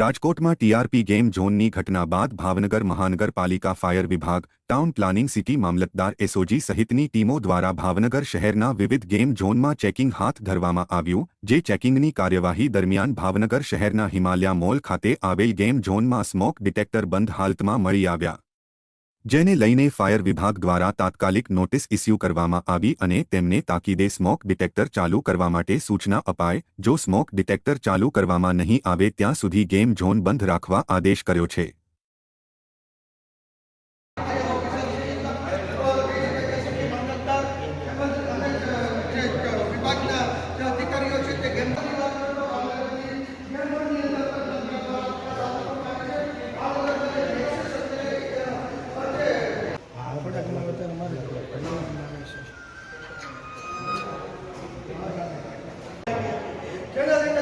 રાજકોટમાં TRP game ઝોનની ઘટના બાદ ભાવનગર મહાનગરપાલિકા ફાયર વિભાગ ટાઉન પ્લાનિંગ સિટી મામલતદાર એસઓજી સહિતની ટીમો દ્વારા ભાવનગર શહેરના વિવિધ ગેમ ઝોનમાં ચેકિંગ હાથ ધરવામાં આવ્યું જે ચેકિંગની કાર્યવાહી દરમિયાન ભાવનગર શહેરના હિમાલયા મોલ ખાતે આવેલ ગેમ ઝોનમાં સ્મોક ડિટેક્ટર બંધ હાલતમાં મળી આવ્યા જેને લઈને ફાયર વિભાગ દ્વારા તાત્કાલિક નોટિસ ઇશ્યુ કરવામાં આવી અને તેમણે તાકીદે સ્મોક ડિટેક્ટર ચાલુ કરવા માટે સૂચના અપાય જો સ્મોક ડિટેક્ટર ચાલુ કરવામાં નહીં આવે ત્યાં સુધી ગેમ ઝોન બંધ રાખવા આદેશ કર્યો છે ¿Qué